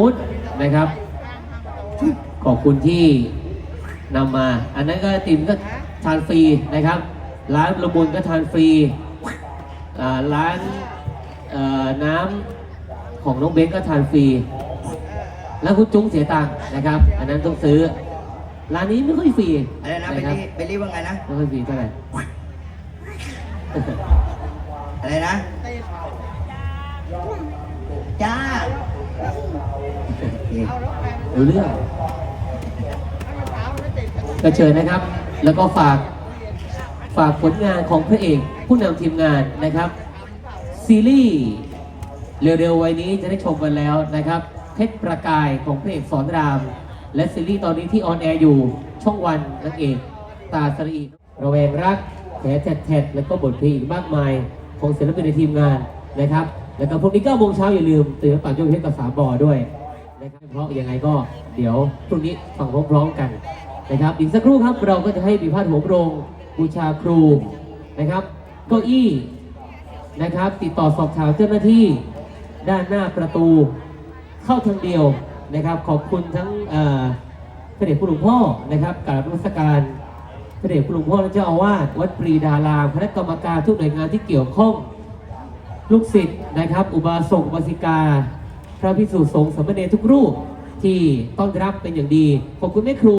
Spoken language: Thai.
พุทธนะครับ ขอบคุณที่นำมา อันนั้นก็ไอติมก็ทานฟรีนะครับ ร้านละมุนก็ทานฟรีอ่าร้านเอ่อน้ำของน้องเบนก็ทานฟรี แล้วคุณจุ้งเสียตังค์นะครับ อันนั้นต้องซื้อ ร้านนี้ไม่ค่อยฟรีอะไรนะเบลครับลี่เบลลี่ว่าไงนะ ไม่ค่อยฟรีเท่าไหร่ อะไรนะ จ้า นี่รู้เรื่องก็เชิญนะครับ แล้วก็ฝากฝากผลงานของพระเอกผู้นำทีมงานนะครับ ซีรีส์เร็วๆวันนี้จะได้ชมกันแล้วนะครับเพชรประกายของพระเอกสอนราม และซีรีส์ตอนนี้ที่ออนแอร์อยู่ช่องวันนางเอกตาสรีระแวงรักแผลแทดๆแล้วก็บทเพลงอีกมากมายของศิลปินในทีมงานนะครับ แล้วก็พรุ่งนี้9โมงเช้าอย่าลืมตื่นมาปั่นยกเพชรกับสามบอด้วย ครับเพราะยังไงก็เดี๋ยวพรุ่งนี้ฟังพร้อมๆกันนะครับอีกสักครู่ครับเราก็จะให้บิพาทหัวโปรงบูชาครูนะครับเก้าอี้นะครับ ติดต่อสอบถามเจ้าหน้าที่ด้านหน้าประตู เข้าทางเดียวนะครับ ขอบคุณทั้งเอ่อพระเดชพระหลวงพ่อนะครับกราบนมัสการพระเดชพระหลวงพ่อและเจ้าอาวาสวัดปรีดารามคณะกรรมการทุกหน่วยงานที่เกี่ยวข้อง ลูกศิษย์นะครับ อุบาสกอุบาสิกา พระภิกษุสงฆ์สมเณรทุกรูปที่ต้อนรับเป็นอย่างดี ขอบคุณแม่ครู